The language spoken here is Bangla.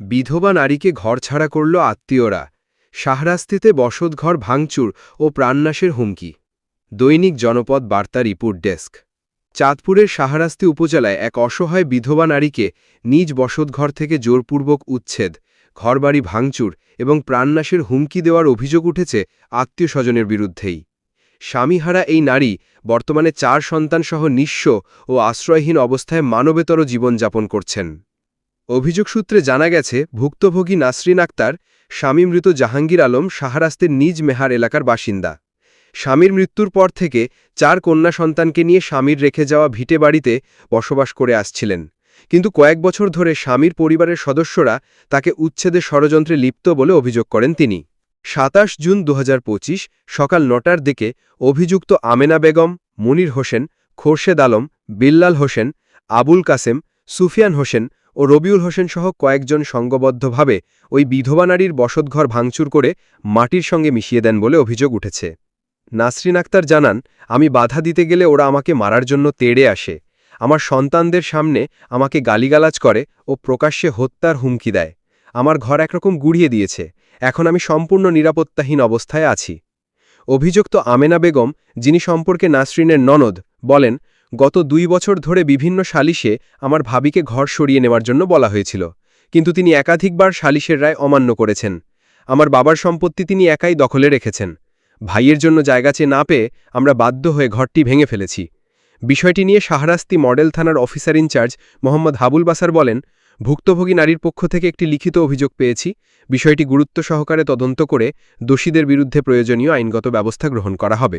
বিধবা নারীকে ঘরছাড়া করল আত্মীয়রা। শাহরাস্তিতে বসতঘর ভাঙচুর ও প্রাণনাশের হুমকি। দৈনিক জনপদ বার্তা রিপোর্ট ডেস্ক। চাঁদপুরের শাহরাস্তি উপজেলায় এক অসহায় বিধবা নারীকে নিজ বসতঘর থেকে জোরপূর্বক উচ্ছেদ, ঘরবাড়ি ভাঙচুর এবং প্রাণনাশের হুমকি দেওয়ার অভিযোগ উঠেছে আত্মীয় স্বজনের বিরুদ্ধেই। স্বামীহারা এই নারী বর্তমানে চার সন্তানসহ নিঃস্ব ও আশ্রয়হীন অবস্থায় মানবেতর জীবনযাপন করছেন। অভিযোগ সূত্রে জানা গেছে, ভুক্তভোগী নাসরিন আক্তার, স্বামী মৃত জাহাঙ্গীর আলম শাহরাস্তের নিজ মেহার এলাকার বাসিন্দা। স্বামীর মৃত্যুর পর থেকে চার কন্যা সন্তানকে নিয়ে স্বামীর রেখে যাওয়া ভিটে বাড়িতে বসবাস করে আসছিলেন। কিন্তু কয়েক বছর ধরে স্বামীর পরিবারের সদস্যরা তাকে উচ্ছেদের ষড়যন্ত্রে লিপ্ত বলে অভিযোগ করেন তিনি। সাতাশ জুন দু হাজার পঁচিশ, সকাল নটার দিকে অভিযুক্ত আমেনা বেগম, মনির হোসেন, খোরশেদ আলম, বিল্লাল হোসেন, আবুল কাসেম, সুফিয়ান হোসেন ও রবিউল হোসেন সহ কয়েকজন সঙ্গবদ্ধভাবে ওই বিধবা নারীর বসতঘর ভাঙচুর করে মাটির সঙ্গে মিশিয়ে দেন বলে অভিযোগ উঠেছে। নাসরিন আক্তার জানান, আমি বাধা দিতে গেলে ওরা আমাকে মারার জন্য তেড়ে আসে। আমার সন্তানদের সামনে আমাকে গালিগালাজ করে ও প্রকাশ্যে হত্যার হুমকি দেয়। আমার ঘর একরকম গুড়িয়ে দিয়েছে। এখন আমি সম্পূর্ণ নিরাপত্তাহীন অবস্থায় আছি। অভিযুক্ত আমেনা বেগম, যিনি সম্পর্কে নাসরিনের ননদ, বলেন গত দুই বছর ধরে বিভিন্ন সালিশে আমার ভাবিকে ঘর সরিয়ে নেওয়ার জন্য বলা হয়েছিল, কিন্তু তিনি একাধিকবার সালিশের রায় অমান্য করেছেন। আমার বাবার সম্পত্তি তিনি একাই দখলে রেখেছেন। ভাইয়ের জন্য জায়গা চেয়ে না পেয়ে আমরা বাধ্য হয়ে ঘরটি ভেঙে ফেলেছি। বিষয়টি নিয়ে শাহরাস্তি মডেল থানার officer in charge Mohammad Habul Basar বলেন, ভুক্তভোগী নারীর পক্ষ থেকে একটি লিখিত অভিযোগ পেয়েছি। বিষয়টি গুরুত্ব সহকারে তদন্ত করে দোষীদের বিরুদ্ধে প্রয়োজনীয় আইনগত ব্যবস্থা গ্রহণ করা হবে।